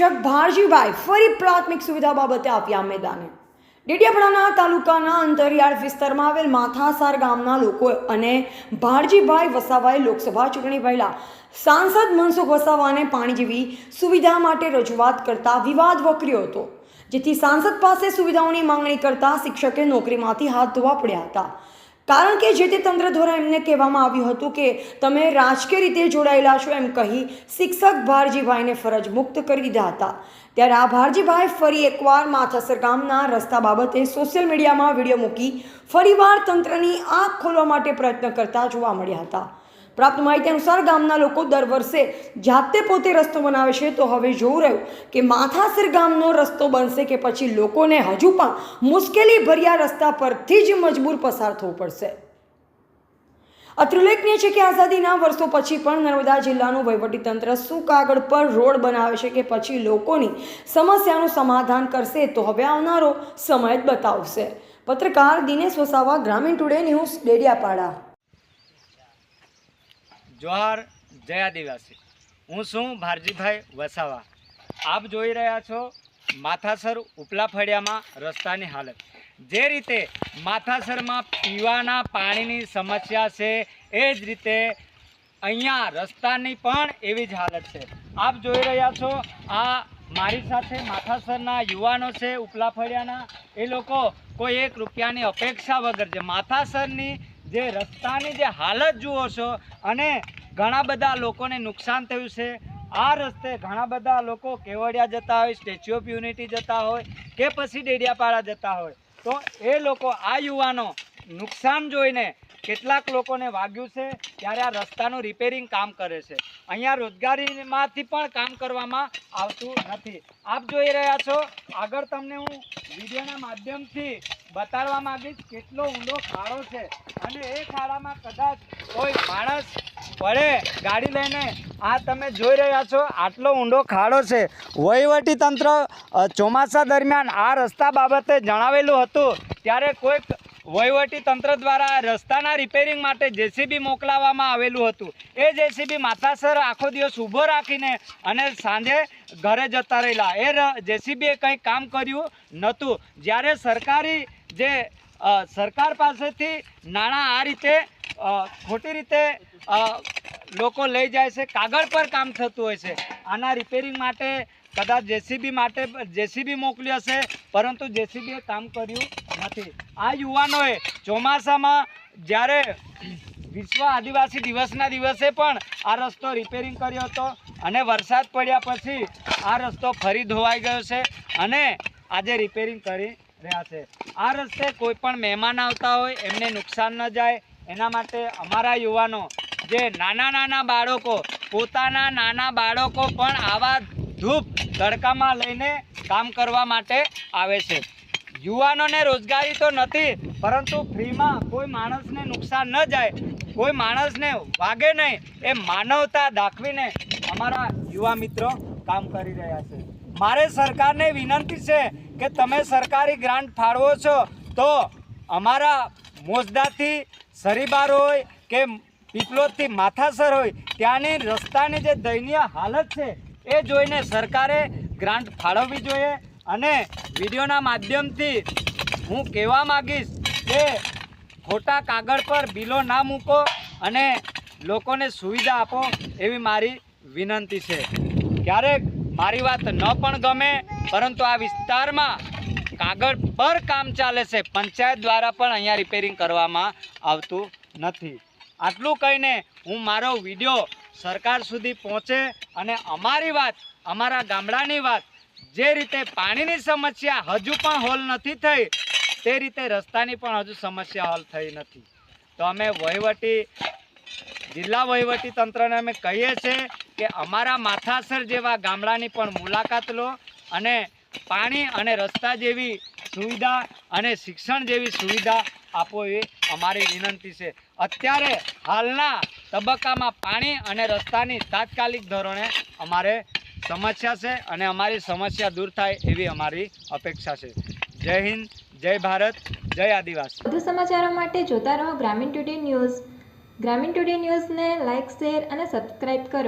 શિક્ષક ભારજીભાઈ ફરી પ્રાથમિક સુવિધા બાબતે આપ્યા મેદાને. ડેડિયાપાડાના તાલુકાના અંતરિયાળ વિસ્તારમાં આવેલ માથાસાર ગામના લોકો અને ભારજીભાઈ વસાવાએ લોકસભા ચૂંટણી પહેલા સાંસદ મનસુખ વસાવાને પાણી જેવી સુવિધા માટે રજૂઆત કરતા વિવાદ વકર્યો હતો, જેથી સાંસદ પાસે સુવિધાઓની માંગણી કરતા શિક્ષકે નોકરીમાંથી હાથ ધોવા પડ્યા હતા. કારણ કે જે તે તંત્ર દ્વારા એમને કહેવામાં આવ્યું હતું કે તમે રાજકીય રીતે જોડાયેલા છો એમ કહી શિક્ષક ભારજીભાઈને ફરજ મુક્ત કરી દીધા હતા. ત્યારે આ ભારજીભાઈ ફરી એકવાર માથાસર ગામના રસ્તા બાબતે સોશિયલ મીડિયામાં વીડિયો મૂકી ફરીવાર તંત્રની આંખ ખોલવા માટે પ્રયત્ન કરતા જોવા મળ્યા હતા. પ્રાપ્ત માહિતી અનુસાર ગામના લોકો દર વર્ષે જાતે પોતે રસ્તો બનાવે છે. તો હવે જોવું રહ્યું કે માથાસર ગામનો રસ્તો બનશે કે પછી લોકોને હજુ પણ મુશ્કેલી ભર્યા રસ્તા પરથી જ મજબૂર પસાર થવું પડશે. અત્રે ઉલ્લેખનીય છે કે આઝાદીના વર્ષો પછી પણ નર્મદા જિલ્લાનું વહીવટીતંત્ર શું કાગળ પર રોડ બનાવે છે કે પછી લોકોની સમસ્યાનું સમાધાન કરશે તો હવે આવનારો સમય જ બતાવશે. પત્રકાર દિનેશ વસાવા, ગ્રામીણ ટુડે ન્યૂઝ ડેડિયાપાડા. જોહાર જય આદિવાસી. હું છું ભારજીભાઈ વસાવા. આપ જોઈ રહ્યા છો માથાસર ઉપલા ફળિયામાં રસ્તાની હાલત. જે રીતે માથાસરમાં પીવાના પાણીની સમસ્યા છે, એ જ રીતે અહીંયા રસ્તાની પણ એવી જ હાલત છે. આપ જોઈ રહ્યા છો, આ મારી સાથે માથાસરના યુવાનો છે ઉપલા ફળિયાના. એ લોકો કોઈ એક રૂપિયાની અપેક્ષા વગર છે માથાસરની જે રસ્તાની જે હાલત જુઓ છો અને ઘણા બધા લોકોને નુકસાન થયું છે. આ રસ્તે ઘણા બધા લોકો કેવડિયા જતા હોય, સ્ટેચ્યુ ઓફ યુનિટી જતા હોય કે પછી ડેડિયાપાડા જતા હોય. તો એ લોકો, આ યુવાનો નુકસાન જોઈને કેટલાક લોકોને વાગ્યું છે ત્યારે આ રસ્તાનું રિપેરિંગ કામ કરે છે. અહીંયા રોજગારીમાંથી પણ કામ કરવામાં આવતું નથી. આપ જોઈ રહ્યા છો, આગળ તમને હું વિડીયોના માધ્યમથી બતાડવા માંગીશ, કેટલો ઊંડો ખાડો છે. અને એ ખાડામાં કદાચ કોઈ માણસ પડે ગાડી લઈને. આ તમે જોઈ રહ્યા છો, આટલો ઊંડો ખાડો છે. વહીવટી તંત્ર ચોમાસા દરમિયાન આ રસ્તા બાબતે જણાવેલું હતું. ત્યારે કોઈક વહીવટી તંત્ર દ્વારા રસ્તાના રિપેરિંગ માટે જેસીબી મોકલાવવામાં આવેલું હતું. એ જેસીબી માતાસર આખો દિવસ ઊભો રાખીને અને સાંજે ઘરે જતા રહેલા. એ જેસીબીએ કંઈ કામ કર્યું નહોતું. જ્યારે સરકારી જે સરકાર પાસેથી નાણાં આ રીતે ખોટી રીતે લોકો લઈ જાય છે, કાગળ પર કામ થતું હોય છે. આના રિપેરિંગ માટે કદાચ જેસીબી માટે જેસીબી મોકલી હશે, પરંતુ જેસીબીએ કામ કર્યું નથી. આ યુવાનોએ ચોમાસામાં જ્યારે વિશ્વ આદિવાસી દિવસના દિવસે પણ આ રસ્તો રિપેરિંગ કર્યો હતો અને વરસાદ પડ્યા પછી આ રસ્તો ફરી ધોવાઈ ગયો છે અને આજે રિપેરિંગ કરી રહ્યા છે. આ રસ્તે કોઈ પણ મહેમાન આવતા હોય, એમને નુકસાન ન જાય. એના માટે અમારા યુવાનો, જે નાના નાના બાળકો, પોતાના નાના બાળકો પણ આવા ધૂપ તડકામાં લઈને કામ કરવા માટે આવે છે. યુવાનોને રોજગારી તો નથી, પરંતુ ફ્રીમાં કોઈ માણસને નુકસાન ન જાય, કોઈ માણસને વાગે નહીં, એ માનવતા દાખવીને અમારા યુવા મિત્રો કામ કરી રહ્યા છે. મારે સરકારને વિનંતી છે કે તમે સરકારી ગ્રાન્ટ ફાળવો છો, તો અમારા મોજદાથી સરીબાર હોય કે પીપલોદથી માથાસર હોય, ત્યાંની રસ્તાની જે દયનીય હાલત છે, એ જોઈને સરકારે ગ્રાન્ટ ફાળવવી જોઈએ અને વિડીયોના માધ્યમથી હું કહેવા માગીશ કે ખોટા કાગળ પર બિલો ના મૂકો અને લોકોને સુવિધા આપો એવી મારી વિનંતી છે. ક્યારેક મારી વાત ન પણ ગમે, પરંતુ આ વિસ્તારમાં કાગળ પર કામ ચાલે છે. પંચાયત દ્વારા પણ અહીંયા રિપેરિંગ કરવામાં આવતું નથી. આટલું કહીને હું મારો વીડિયો સરકાર સુધી પહોંચે અને અમારી વાત, અમારા ગામડાની વાત, જે રીતે પાણીની સમસ્યા હજુ પણ હોલ નથી થઈ, તે રીતે રસ્તાની પણ હજુ સમસ્યા હલ થઈ નથી. તો અમે વહીવટી, જિલ્લા વહીવટી તંત્રને અમે કહીએ છીએ કે અમારા માથાસર જેવા ગામડાની પણ મુલાકાત લો અને પાણી અને રસ્તા જેવી સુવિધા અને શિક્ષણ જેવી સુવિધા આપો એ અમારી વિનંતી છે. અત્યારે હાલના તબક્કામાં પાણી અને રસ્તાની તાત્કાલિક ધોરણે અમારે સમસ્યા છે અને અમારી સમસ્યા દૂર થાય એવી અમારી અપેક્ષા છે. જય હિન્દ, જય ભારત, જય આદિવાસી. વધુ સમાચારો માટે જોતા રહો Gramin today news. Gramin today ન્યૂઝને લાઇક શેર અને સબસ્ક્રાઇબ કરો.